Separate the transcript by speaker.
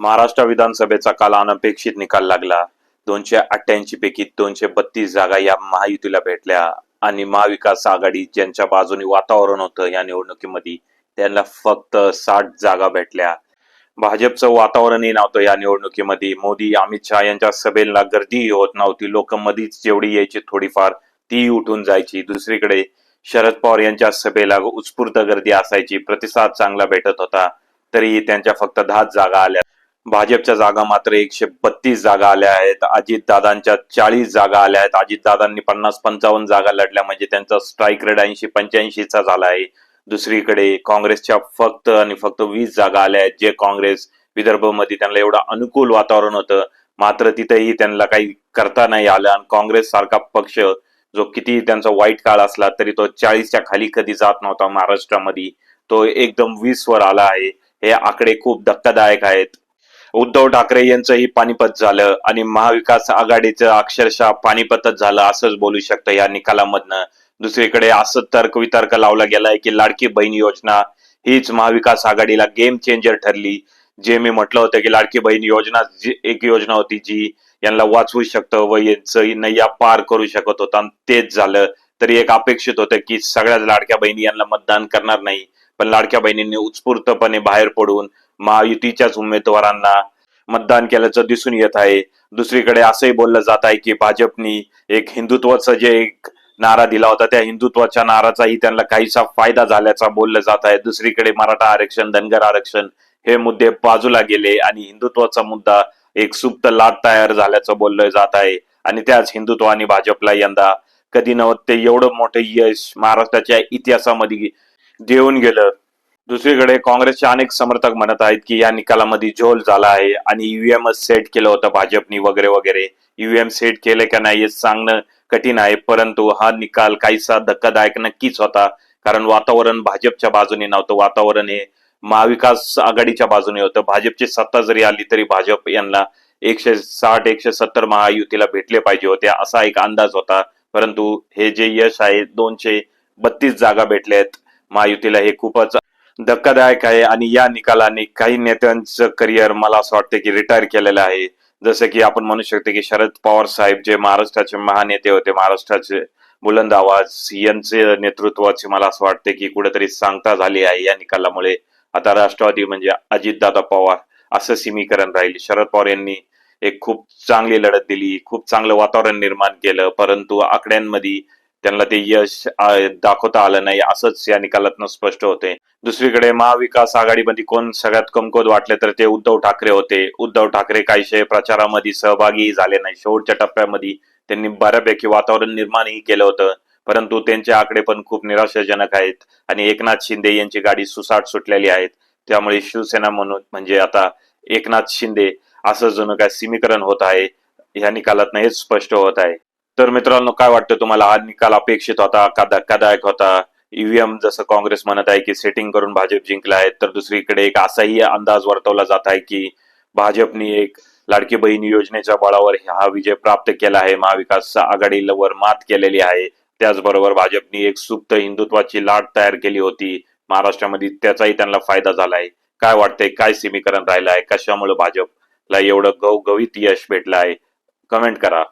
Speaker 1: महाराष्ट्र विधानसभेचा काल अनपेक्षित निकाल लागला. दोनशे अठ्ठ्याऐंशी पैकी दोनशे बत्तीस जागा या महायुतीला भेटल्या आणि महाविकास आघाडी ज्यांच्या बाजूने वातावरण होतं या निवडणुकीमध्ये त्यांना फक्त साठ जागा भेटल्या. भाजपचं वातावरणही नव्हतं या निवडणुकीमध्ये. मोदी अमित शहा यांच्या सभेला गर्दीही होत नव्हती. लोक मधीच जेवढी यायची थोडीफार ती उठून जायची. दुसरीकडे शरद पवार यांच्या सभेला उत्स्फूर्त गर्दी असायची. प्रतिसाद चांगला भेटत होता. तरीही त्यांच्या फक्त दहाच जागा आल्या. भाजपच्या जागा मात्र एकशे बत्तीस जागा आल्या आहेत. अजितदादांच्या चाळीस जागा आल्या आहेत. अजितदादांनी पन्नास पंचावन्न जागा लढल्या म्हणजे त्यांचा स्ट्राईक रेट ऐंशी पंच्याऐंशीचा झाला आहे. दुसरीकडे काँग्रेसच्या फक्त आणि फक्त वीस जागा आल्या आहेत. जे काँग्रेस विदर्भमध्ये त्यांना एवढं अनुकूल वातावरण होतं मात्र तिथेही त्यांना काही करता नाही आलं. आणि काँग्रेस सारखा पक्ष जो किती त्यांचा वाईट काळ असला तरी तो चाळीसच्या खाली कधी जात नव्हता महाराष्ट्रामध्ये. तो एकदम वीस वर आला आहे. हे आकडे खूप धक्कादायक आहेत. उद्धव ठाकरे यांचंही पानिपत झालं आणि महाविकास आघाडीचं अक्षरशः पानिपतच झालं असंच बोलू शकतं या निकालामधनं. दुसरीकडे असं तर्क वितर्क लावला गेलाय की लाडकी बहीण योजना हीच महाविकास आघाडीला गेम चेंजर ठरली. जे मी म्हटलं होतं की लाडकी बहीण योजना जी एक योजना होती जी यांना वाचवू शकतं व यांचं नैया पार करू शकत होतं आणि तेच झालं. तरी एक अपेक्षित होतं की सगळ्याच लाडक्या बहिणी यांना मतदान करणार नाही. पण लाडक्या बहिणींनी उत्स्फूर्तपणे बाहेर पडून महायुतीच्याच उमेदवारांना मतदान केल्याचं दिसून येत आहे. दुसरीकडे असंही बोललं जात आहे की भाजपनी एक हिंदुत्वाचं जे एक नारा दिला होता त्या हिंदुत्वाच्या नाराचाही त्यांना काहीसा फायदा झाल्याचा बोललं जात आहे. दुसरीकडे मराठा आरक्षण धनगर आरक्षण हे मुद्दे बाजूला गेले आणि हिंदुत्वाचा मुद्दा एक सुप्त लाट तयार झाल्याचं बोललं जात आहे. आणि त्याच हिंदुत्व आणि भाजपला यंदा कधी नव्हतं ते एवढं मोठं यश महाराष्ट्राच्या इतिहासामध्ये देऊन गेलं. दुसरीकडे काँग्रेसचे अनेक समर्थक म्हणत आहेत की या निकालामध्ये झोल झाला आहे आणि ईव्हीएम सेट केलं होतं भाजपनी वगैरे वगैरे. ईव्हीएम सेट केले का नाही हे सांगणं कठीण आहे परंतु हा निकाल काहीसा धक्कादायक नक्कीच होता कारण वातावरण भाजपच्या बाजूने नव्हतं. वातावरण हे महाविकास आघाडीच्या बाजूने होतं. भाजपची सत्ता जरी आली तरी भाजप यांना एकशे साठ एकशे सत्तर महायुतीला भेटले पाहिजे होते असा एक अंदाज होता. परंतु हे जे यश आहे दोनशे बत्तीस जागा भेटल्या आहेत महायुतीला हे खूपच धक्कादायक आहे आणि या निकालाने काही नेत्यांचं करिअर मला असं वाटतं की रिटायर केलेलं आहे. जसं की आपण म्हणू शकतो की शरद पवार साहेब जे महाराष्ट्राचे महानेते होते महाराष्ट्राचे बुलंद आवाज यांचे नेतृत्वाची मला असं वाटते की कुठेतरी सांगता झाली आहे या निकालामुळे. आता राष्ट्रवादी म्हणजे अजितदादा पवार असं समीकरण राहील. शरद पवार यांनी एक खूप चांगली लढत दिली खूप चांगलं वातावरण निर्माण केलं परंतु आकड्यांमध्ये त्यांना ते यश दाखवता आलं नाही असंच या निकालातनं स्पष्ट होते. दुसरीकडे महाविकास आघाडीमध्ये कोण सगळ्यात कमकोत वाटले तर ते उद्धव ठाकरे होते. उद्धव ठाकरे काहीशे प्रचारामध्ये सहभागी झाले नाही. शेवटच्या टप्प्यामध्ये त्यांनी बऱ्यापैकी वातावरण निर्माणही केलं होतं. परंतु त्यांचे आकडे पण खूप निराशाजनक आहेत आणि एकनाथ शिंदे यांची गाडी सुसाट सुटलेली आहेत. त्यामुळे शिवसेना म्हणून म्हणजे आता एकनाथ शिंदे असं जणू काय समीकरण होत आहे ह्या निकालात हेच स्पष्ट होत आहे. तर मित्रांनो काय वाटतं तुम्हाला? हा निकाल अपेक्षित होता का धक्कादायक होता? ईव्हीएम जसं काँग्रेस म्हणत आहे की सेटिंग करून भाजप जिंकला आहे तर दुसरीकडे एक असाही अंदाज वर्तवला जात आहे की भाजपनी एक लाडकी बहीण योजनेच्या बळावर हा विजय प्राप्त केला आहे. महाविकास आघाडीवर मात केलेली आहे. त्याचबरोबर भाजपनी एक सुप्त हिंदुत्वाची लाट तयार केली होती. महाराष्ट्रामध्ये त्याचाही त्यांना फायदा झालाय काय वाटतंय? काय समीकरण राहिलं आहे? कशामुळे भाजपला एवढं गवगवीत यश भेटलं आहे? कमेंट करा.